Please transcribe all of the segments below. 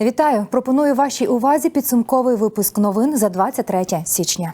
Вітаю! Пропоную вашій увазі підсумковий випуск новин за 23 січня.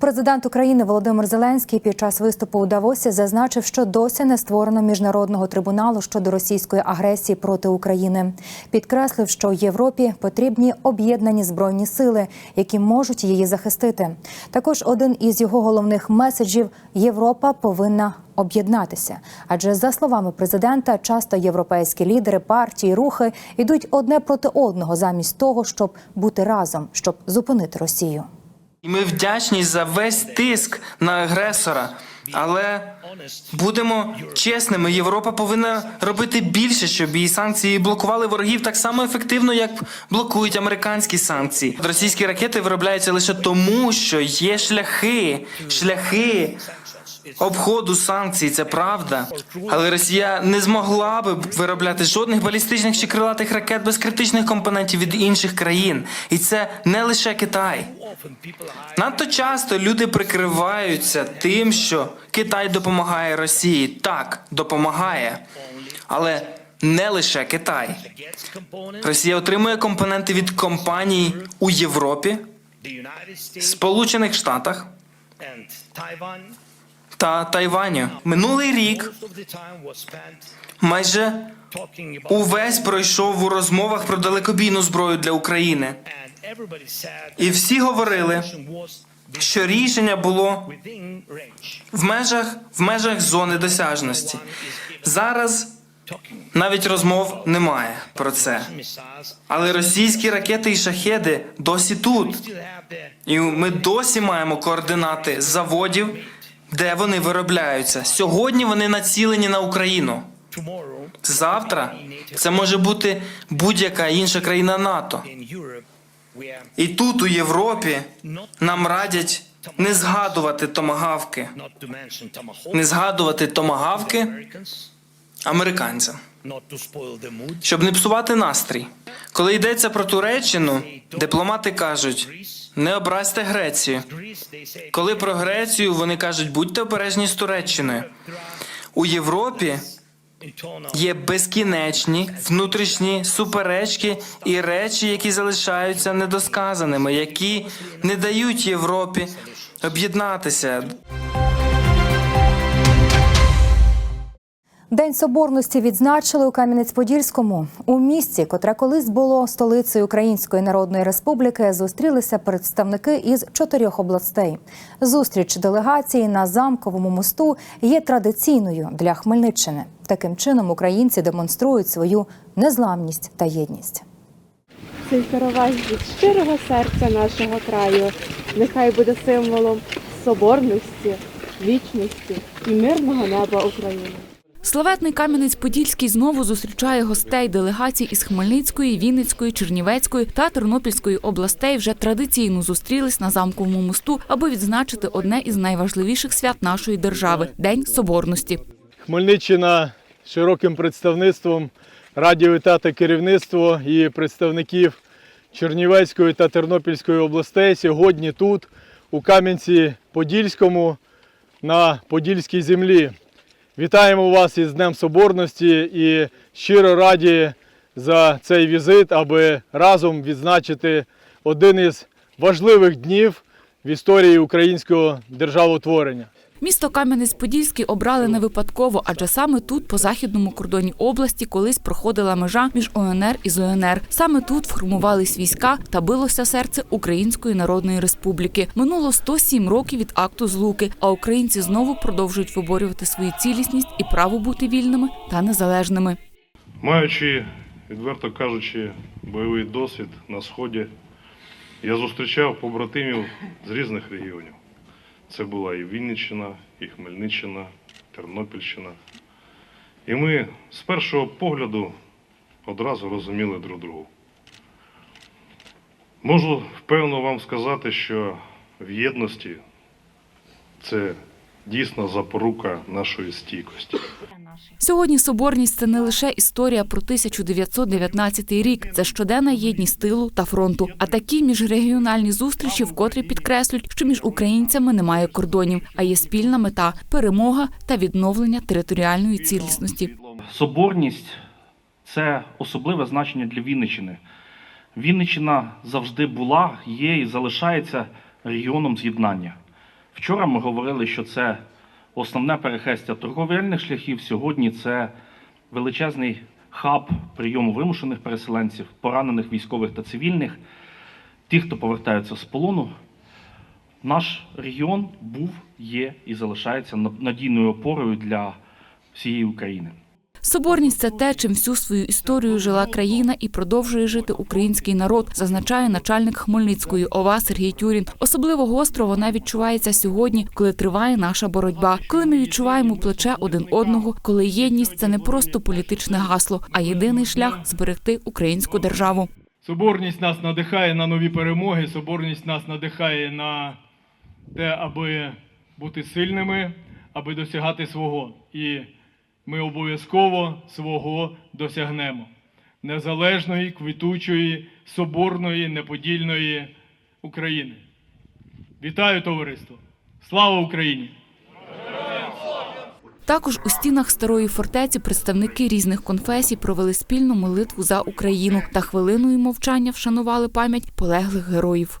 Президент України Володимир Зеленський під час виступу у Давосі зазначив, що досі не створено міжнародного трибуналу щодо російської агресії проти України. Підкреслив, що Європі потрібні об'єднані збройні сили, які можуть її захистити. Також один із його головних меседжів Європа повинна об'єднатися. Адже за словами президента, часто європейські лідери, партії, рухи йдуть одне проти одного, замість того, щоб бути разом, щоб зупинити Росію. І ми вдячні за весь тиск на агресора. Але будемо чесними, Європа повинна робити більше, щоб її санкції блокували ворогів так само ефективно, як блокують американські санкції. Російські ракети виробляються лише тому, що є шляхи, шляхи обходу санкцій. Це правда. Але Росія не змогла би виробляти жодних балістичних чи крилатих ракет без критичних компонентів від інших країн. І це не лише Китай. Надто часто люди прикриваються тим, що Китай допомагає Росії. Так, допомагає, але не лише Китай. Росія отримує компоненти від компаній у Європі, Сполучених Штатах та Тайваню. Минулий рік майже увесь пройшов у розмовах про далекобійну зброю для України. І всі говорили, що рішення було в межах в межах зони досяжності. Зараз навіть розмов немає про це. Але російські ракети і шахеди досі тут. І ми досі маємо координати заводів, де вони виробляються. Сьогодні вони націлені на Україну. Завтра це може бути будь-яка інша країна НАТО. І тут, у Європі, нам радять не згадувати томагавки, не згадувати томагавки американцям, щоб не псувати настрій. Коли йдеться про Туреччину, дипломати кажуть: не образьте Грецію. Коли про Грецію вони кажуть, будьте обережні з Туреччиною. У Європі є безкінечні внутрішні суперечки і речі, які залишаються недосказаними, які не дають Європі об'єднатися. День соборності відзначили у Кам'янець-Подільському. У місті, котре колись було столицею Української Народної Республіки, зустрілися представники із чотирьох областей. Зустріч делегації на замковому мосту є традиційною для Хмельниччини. Таким чином українці демонструють свою незламність та єдність. Цей каравай від щирого серця нашого краю нехай буде символом соборності, вічності і мирного неба України. Славетний Кам'янець-Подільський знову зустрічає гостей делегацій із Хмельницької, Вінницької, Чернівецької та Тернопільської областей. Вже традиційно зустрілись на замковому мосту, аби відзначити одне із найважливіших свят нашої держави День Соборності. Хмельниччина широким представництвом раді вітати керівництво і представників Чернівецької та Тернопільської областей сьогодні тут, у Кам'янці-Подільському, на Подільській землі. Вітаємо вас із Днем Соборності і щиро раді за цей візит, аби разом відзначити один із важливих днів в історії українського державотворення. Місто Кам'янець-Подільський обрали не випадково, адже саме тут, по західному кордоні області, колись проходила межа між ОНР і ЗОНР. Саме тут формувались війська та билося серце Української Народної Республіки. Минуло 107 років від акту злуки, а українці знову продовжують виборювати свою цілісність і право бути вільними та незалежними. Маючи, відверто кажучи, бойовий досвід на Сході, я зустрічав побратимів з різних регіонів. Це була і Вінниччина, і Хмельниччина, Тернопільщина. І ми з першого погляду одразу розуміли друг другу. Можу впевнено вам сказати, що в єдності це дійсно запорука нашої стійкості. Сьогодні соборність це не лише історія про 1919 рік. Це щоденна єдність тилу та фронту. А такі міжрегіональні зустрічі вкотре підкреслюють, що між українцями немає кордонів, а є спільна мета перемога та відновлення територіальної цілісності. Соборність це особливе значення для Вінниччини. Вінниччина завжди була, є і залишається регіоном з'єднання. Вчора ми говорили, що це основне перехрестя торговельних шляхів. Сьогодні це величезний хаб прийому вимушених переселенців, поранених військових та цивільних, тих, хто повертається з полону. Наш регіон був, є і залишається надійною опорою для всієї України. Соборність це те, чим всю свою історію жила країна і продовжує жити український народ, зазначає начальник Хмельницької ОВА Сергій Тюрін. Особливо гостро вона відчувається сьогодні, коли триває наша боротьба, коли ми відчуваємо плече один одного, коли єдність це не просто політичне гасло, а єдиний шлях зберегти українську державу. Соборність нас надихає на нові перемоги, соборність нас надихає на те, аби бути сильними, аби досягати свого. І ми обов'язково свого досягнемо. Незалежної, квітучої, соборної, неподільної України. Вітаю товариство! Слава Україні! Також у стінах старої фортеці представники різних конфесій провели спільну молитву за Україну та хвилиною мовчання вшанували пам'ять полеглих героїв.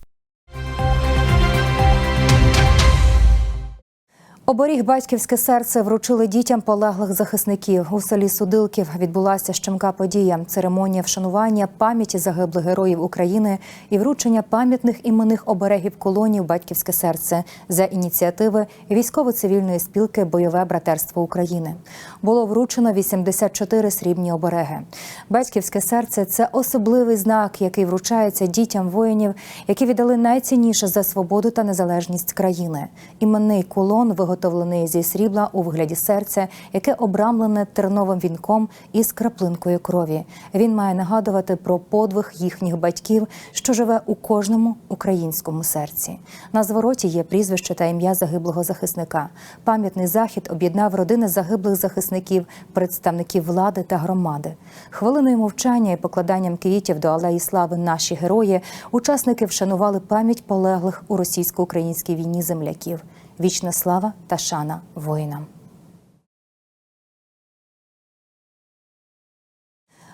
Оберіг батьківське серце вручили дітям полеглих захисників. У селі Судилків відбулася щемка подія, церемонія вшанування пам'яті загиблих героїв України і вручення пам'ятних іменних оберегів колонів Батьківське серце за ініціативи військово-цивільної спілки Бойове братерство України. Було вручено 84 срібні обереги. Батьківське серце це особливий знак, який вручається дітям воїнів, які віддали найцінніше за свободу та незалежність країни. Іменний кулон виготовлений зі срібла у вигляді серця, яке обрамлене терновим вінком із краплинкою крові. Він має нагадувати про подвиг їхніх батьків, що живе у кожному українському серці. На звороті є прізвище та ім'я загиблого захисника. Пам'ятний захід об'єднав родини загиблих захисників, представників влади та громади. Хвилиною мовчання і покладанням квітів до алеї слави наші герої учасники вшанували пам'ять полеглих у російсько-українській війні земляків. Вічна слава та шана воїнам.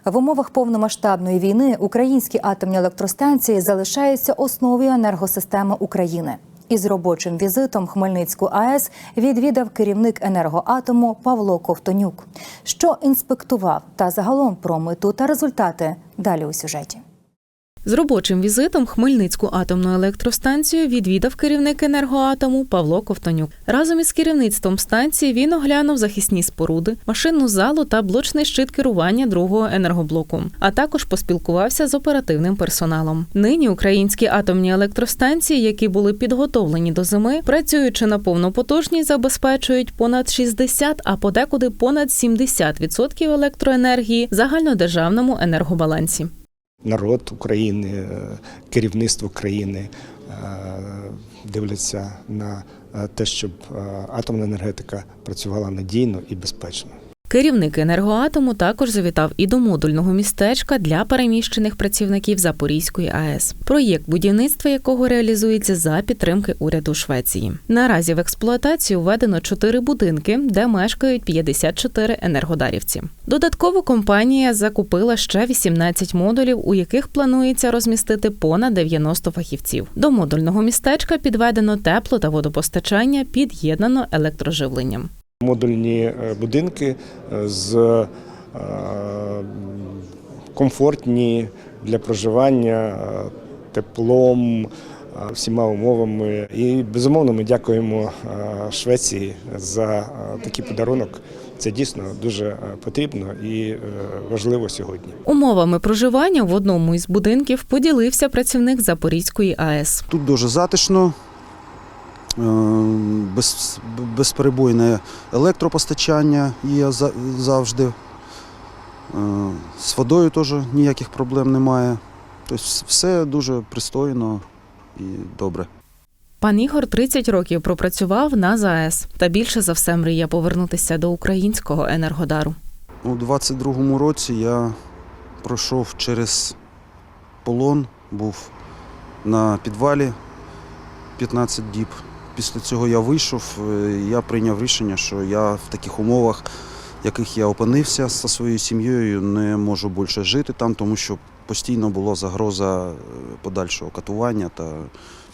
В умовах повномасштабної війни українські атомні електростанції залишаються основою енергосистеми України. Із робочим візитом Хмельницьку АЕС відвідав керівник енергоатому Павло Ковтонюк. Що інспектував та загалом про мету та результати далі у сюжеті. З робочим візитом Хмельницьку атомну електростанцію відвідав керівник енергоатому Павло Ковтонюк. Разом із керівництвом станції він оглянув захисні споруди, машинну залу та блочний щит керування другого енергоблоку, а також поспілкувався з оперативним персоналом. Нині українські атомні електростанції, які були підготовлені до зими, працюючи на повну потужність, забезпечують понад 60, а подекуди понад 70% електроенергії загальнодержавному енергобалансі. Народ України, е, керівництво країни е, дивляться на е, те, щоб атомна енергетика працювала надійно і безпечно. Керівник енергоатому також завітав і до модульного містечка для переміщених працівників Запорізької АЕС, проєкт будівництва якого реалізується за підтримки уряду Швеції. Наразі в експлуатацію введено чотири будинки, де мешкають 54 енергодарівці. Додатково компанія закупила ще 18 модулів, у яких планується розмістити понад 90 фахівців. До модульного містечка підведено тепло та водопостачання, під'єднано електроживленням. Модульні е, будинки е, з е, комфортні для проживання, теплом, всіма умовами. І безумовно ми дякуємо Швеції за такий подарунок. Це дійсно дуже потрібно і важливо сьогодні. Умовами проживання в одному із будинків поділився працівник Запорізької АЕС. Тут дуже затишно, е, без, безперебойне електропостачання є завжди. Е, З водою теж ніяких проблем немає. Тобто все дуже пристойно і добре. Пан Ігор 30 років пропрацював на ЗАЕС та більше за все мріє повернутися до українського енергодару. У 22-му році я пройшов через полон, був на підвалі 15 діб. Після цього я вийшов, е, я прийняв рішення, що я в таких умовах в яких я опинився зі своєю сім'єю, не можу більше жити там, тому що постійно була загроза е, подальшого катування та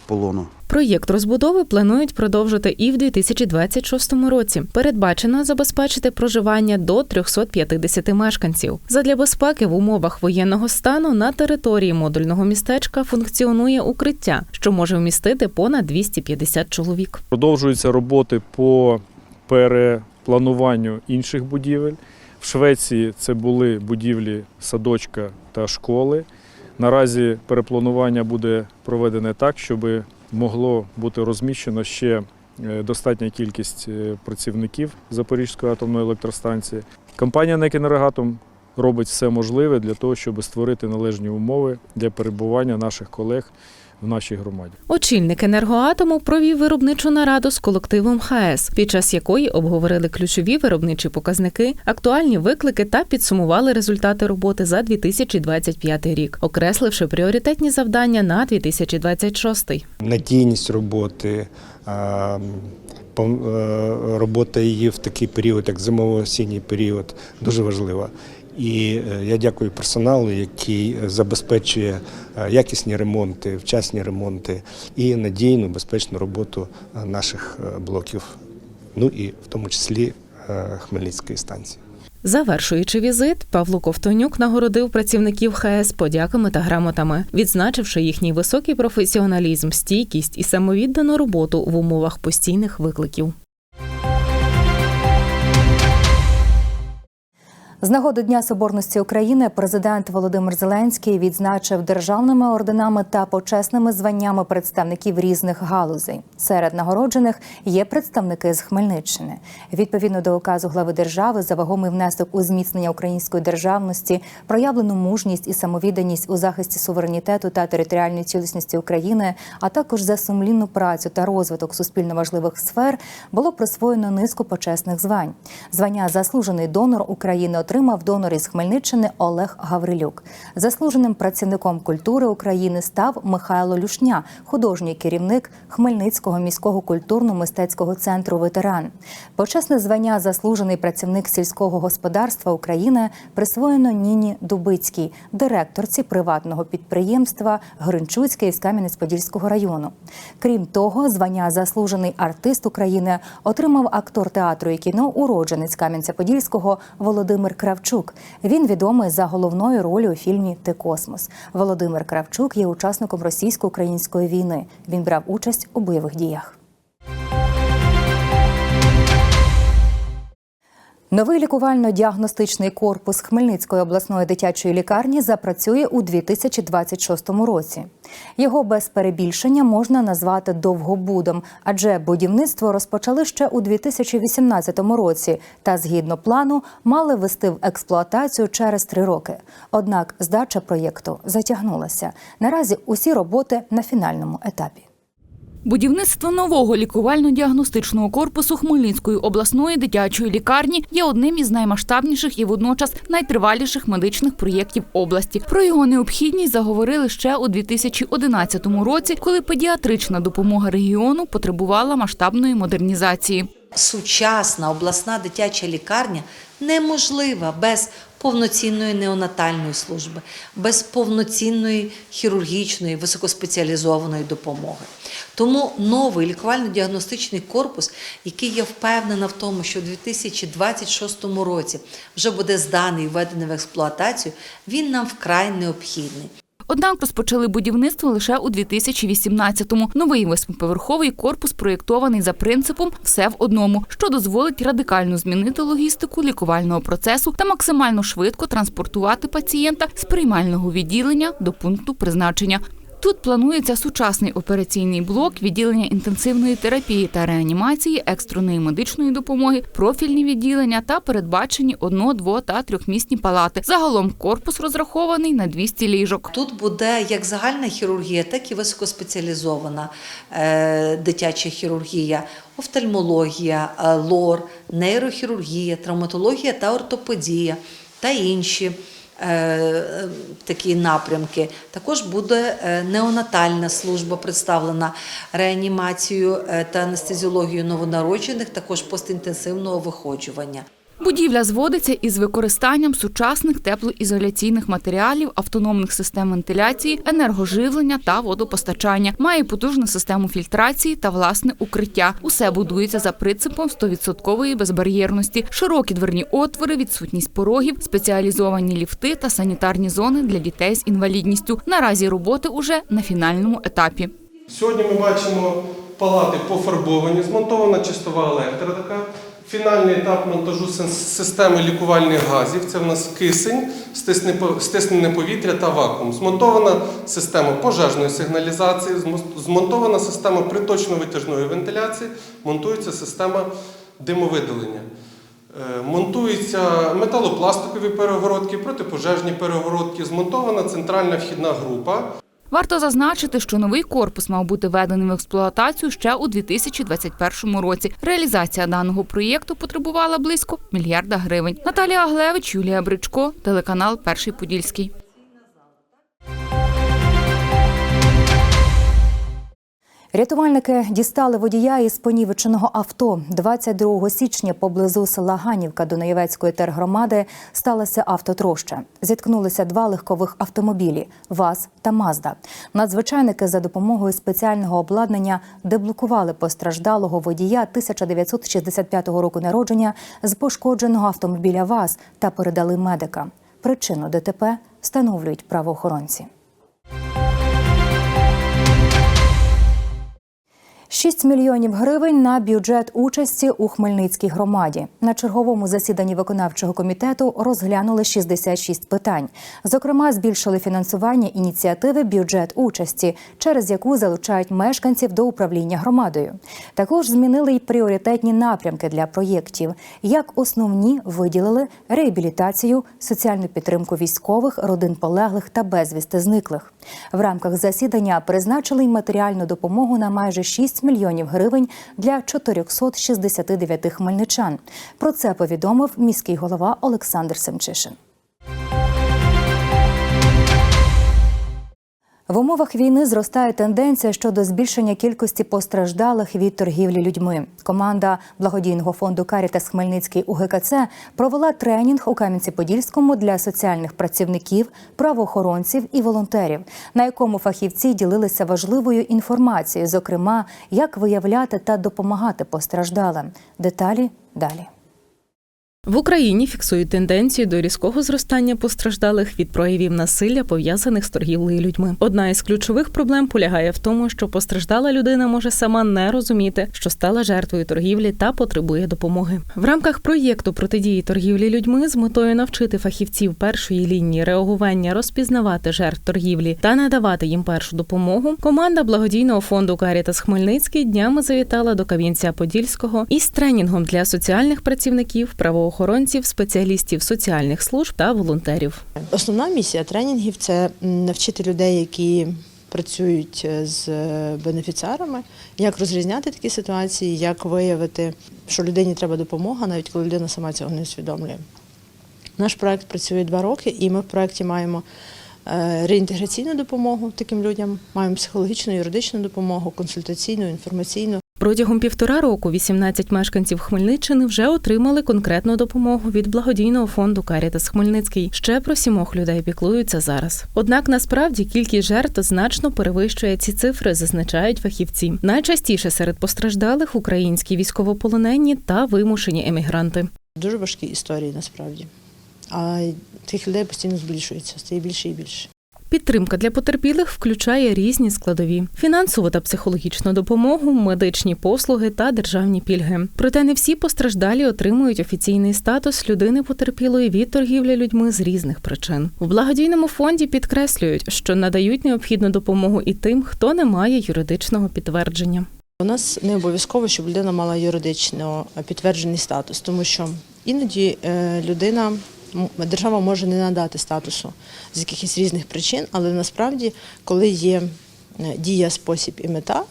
полону. Проєкт розбудови планують продовжити і в 2026 році. Передбачено забезпечити проживання до 350 мешканців. Задля безпеки в умовах воєнного стану на території модульного містечка функціонує укриття, що може вмістити понад 250 чоловік. Продовжуються роботи по переплануванню інших будівель. В Швеції це були будівлі садочка та школи. Наразі перепланування буде проведене так, щоб могло бути розміщено ще е, достатня кількість е, працівників Запорізької атомної електростанції. Компанія «НЕК Енергоатом» робить все можливе для того, щоб створити належні умови для перебування наших колег в нашій громаді. Очільник енергоатому провів виробничу нараду з колективом ХАЕС, під час якої обговорили ключові виробничі показники, актуальні виклики та підсумували результати роботи за 2025 рік, окресливши пріоритетні завдання на 2026. надійність роботи, а, е, робота її в такий період, як зимово-осінній період, дуже важлива. І е, я дякую персоналу, який забезпечує е, якісні ремонти, вчасні ремонти і надійну, безпечну роботу е, наших блоків, ну і в тому числі Хмельницької станції. Завершуючи візит, Павло Ковтонюк нагородив працівників ХАЕС подяками та грамотами, відзначивши їхній високий професіоналізм, стійкість і самовіддану роботу в умовах постійних викликів. З нагоди Дня Соборності України президент Володимир Зеленський відзначив державними орденами та почесними званнями представників різних галузей. Серед нагороджених є представники з Хмельниччини. Відповідно до указу глави держави за вагомий внесок у зміцнення української державності, проявлену мужність і самовідданість у захисті суверенітету та територіальної цілісності України, а також за сумлінну працю та розвиток суспільно важливих сфер, було присвоєно низку почесних звань. Звання заслужений донор України отримав донор із Хмельниччини Олег Гаврилюк. Заслуженим працівником культури України став Михайло Люшня, художній керівник Хмельницького міського культурно-мистецького центру Ветеран. Почесне звання заслужений працівник сільського господарства України присвоєно Ніні Дубицькій, директорці приватного підприємства Гринчуцьке із Кам'янець-Подільського району. Крім того, звання заслужений артист України отримав актор театру і кіно, уродженець Кам'янця-Подільського Володимир Кравчук. Він відомий за головною ролью у фільмі Ти космос. Володимир Кравчук є учасником російсько-української війни. Він брав участь у бойових діях. Новий лікувально-діагностичний корпус Хмельницької обласної дитячої лікарні запрацює у 2026 році. Його без перебільшення можна назвати довгобудом, адже будівництво розпочали ще у 2018 році та, згідно плану, мали ввести в експлуатацію через три роки. Однак здача проєкту затягнулася. Наразі усі роботи на фінальному етапі. Будівництво нового лікувально-діагностичного корпусу Хмельницької обласної дитячої лікарні є одним із наймасштабніших і водночас найтриваліших медичних проєктів області. Про його необхідність заговорили ще у 2011 році, коли педіатрична допомога регіону потребувала масштабної модернізації. Сучасна обласна дитяча лікарня неможлива без повноцінної неонатальної служби, без повноцінної хірургічної високоспеціалізованої допомоги. Тому новий лікувально-діагностичний корпус, який я впевнена в тому, що у 2026 році вже буде зданий і введений в експлуатацію, він нам вкрай необхідний. Однак розпочали будівництво лише у 2018-му. Новий восьмиповерховий корпус проєктований за принципом все в одному, що дозволить радикально змінити логістику лікувального процесу та максимально швидко транспортувати пацієнта з приймального відділення до пункту призначення. Тут планується сучасний операційний блок, відділення інтенсивної терапії та реанімації, екстреної медичної допомоги, профільні відділення та передбачені одно, дво та трьохмісні палати. Загалом корпус розрахований на 200 ліжок. Тут буде як загальна хірургія, так і високоспеціалізована е, дитяча хірургія, офтальмологія, е, лор, нейрохірургія, травматологія та ортопедія та інші. Е, Такі напрямки також буде е, неонатальна служба представлена реанімацією е, та анестезіологією новонароджених, також постінтенсивного виходжування. Будівля зводиться із використанням сучасних теплоізоляційних матеріалів, автономних систем вентиляції, енергоживлення та водопостачання. Має потужну систему фільтрації та власне укриття. Усе будується за принципом 100% безбар'єрності, широкі дверні отвори, відсутність порогів, спеціалізовані ліфти та санітарні зони для дітей з інвалідністю. Наразі роботи уже на фінальному етапі. Сьогодні ми бачимо палати пофарбовані, змонтована чистова електрика. Фінальний етап монтажу системи лікувальних газів. Це в нас кисень, стиснене повітря та вакуум. Змонтована система пожежної сигналізації, змонтована система приточно-витяжної вентиляції, монтується система димовидалення. Е, Монтуються металопластикові перегородки, протипожежні перегородки, змонтована центральна вхідна група. Варто зазначити, що новий корпус мав бути введений в експлуатацію ще у 2021 році. Реалізація даного проєкту потребувала близько мільярда гривень. Наталія Аглевич, Юлія Бричко, телеканал Перший Подільський. Рятувальники дістали водія із понівеченого авто. 22 січня поблизу села Ганівка Дунаєвецької тергромади сталося автотроща. Зіткнулися два легкових автомобілі ВАЗ та Мазда. Надзвичайники за допомогою спеціального обладнання деблокували постраждалого водія 1965 року народження з пошкодженого автомобіля ВАЗ та передали медика. Причину ДТП встановлюють правоохоронці. 6 мільйонів гривень на бюджет участі у Хмельницькій громаді. На черговому засіданні виконавчого комітету розглянули 66 питань. Зокрема, збільшили фінансування ініціативи бюджет участі, через яку залучають мешканців до управління громадою. Також змінили й пріоритетні напрямки для проєктів. Як основні виділили реабілітацію, соціальну підтримку військових, родин полеглих та безвісти зниклих. В рамках засідання призначили й матеріальну допомогу на майже 6 мільйонів гривень для 469 хмельничан. Про це повідомив міський голова Олександр Семчишин. В умовах війни зростає тенденція щодо збільшення кількості постраждалих від торгівлі людьми. Команда благодійного фонду Карітас Хмельницький УГКЦ провела тренінг у Кам'янці-Подільському для соціальних працівників, правоохоронців і волонтерів, на якому фахівці ділилися важливою інформацією, зокрема, як виявляти та допомагати постраждалим. Деталі далі. В Україні фіксують тенденцію до різкого зростання постраждалих від проявів насилля, пов'язаних з торгівлею людьми. Одна із ключових проблем полягає в тому, що постраждала людина може сама не розуміти, що стала жертвою торгівлі та потребує допомоги. В рамках проєкту протидії торгівлі людьми з метою навчити фахівців першої лінії реагування, розпізнавати жертв торгівлі та надавати їм першу допомогу. Команда благодійного фонду Карітас Хмельницький днями завітала до Кам'янця Подільського із тренінгом для соціальних працівників, правоохоронців, спеціалістів соціальних служб та волонтерів. Основна місія тренінгів це навчити людей, які працюють е, з бенефіціарами, як розрізняти такі ситуації, як виявити, що людині треба допомога, навіть коли людина сама цього не усвідомлює. Наш проект працює два роки, і ми в проєкті маємо е, реінтеграційну допомогу таким людям, маємо психологічну, юридичну допомогу, консультаційну, інформаційну. Протягом півтора року 18 мешканців Хмельниччини вже отримали конкретну допомогу від благодійного фонду Карітас Хмельницький. Ще про сімох людей піклуються зараз. Однак насправді кількість жертв значно перевищує ці цифри, зазначають фахівці. Найчастіше серед постраждалих українські військовополонені та вимушені емігранти. Дуже важкі історії насправді. А тих людей постійно збільшується, стає більше і більше. Підтримка для потерпілих включає різні складові: фінансову та психологічну допомогу, медичні послуги та державні пільги. Проте не всі постраждалі отримують офіційний статус людини потерпілої від торгівлі людьми з різних причин. У благодійному фонді підкреслюють, що надають необхідну допомогу і тим, хто не має юридичного підтвердження. У нас не обов'язково, щоб людина мала юридично підтверджений статус, тому що іноді е, людина, держава може не надати статусу з якихось різних причин, але насправді, коли є е, дія, спосіб і мета,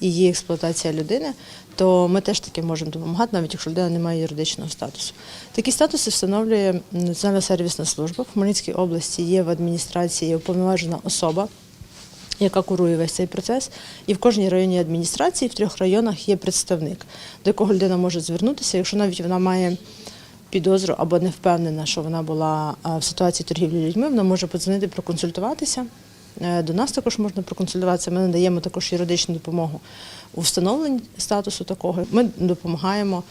і є експлуатація людини, то ми теж таки можемо допомагати, навіть якщо людина не має юридичного статусу. Такі статуси встановлює Національна сервісна служба. В Хмельницькій області є в адміністрації уповноважена особа, яка курує весь цей процес. І в кожній районній адміністрації в трьох районах є представник, до якого людина може звернутися, якщо навіть вона має підозру або не впевнена, що вона була в ситуації торгівлі людьми, вона може подзвонити проконсультуватися. Е, До нас також можна проконсультуватися. Ми надаємо також юридичну допомогу у встановленні статусу такого. Ми допомагаємо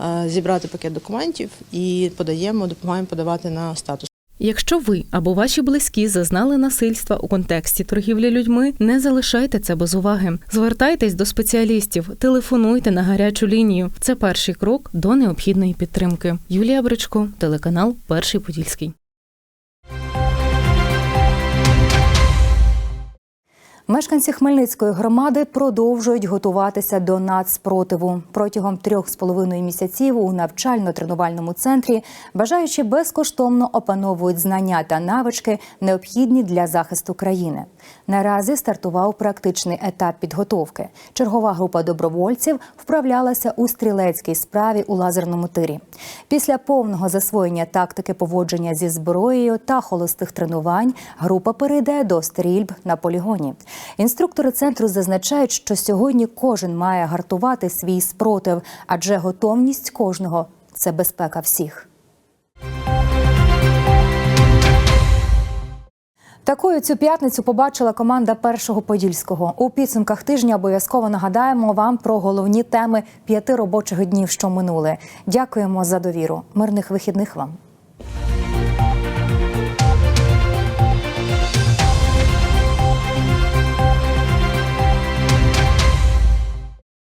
е, зібрати пакет документів і подаємо, допомагаємо подавати на статус. Якщо ви або ваші близькі зазнали насильства у контексті торгівлі людьми, не залишайте це без уваги. Звертайтесь до спеціалістів, телефонуйте на гарячу лінію. Це перший крок до необхідної підтримки. Юлія Бричко, телеканал Перший Подільський. Мешканці Хмельницької громади продовжують готуватися до нацпротиву Протягом трьох з половиною місяців у навчально-тренувальному центрі бажаючі безкоштовно опановують знання та навички, необхідні для захисту країни. Наразі стартував практичний етап підготовки. Чергова група добровольців вправлялася у стрілецькій справі у лазерному тирі. Після повного засвоєння тактики поводження зі зброєю та холостих тренувань група перейде до стрільб на полігоні. Інструктори центру зазначають, що сьогодні кожен має гартувати свій спротив, адже готовність кожного це безпека всіх. Такою цю п'ятницю побачила команда першого подільського. У підсумках тижня обов'язково нагадаємо вам про головні теми п'яти робочих днів, що минули. Дякуємо за довіру. Мирних вихідних вам.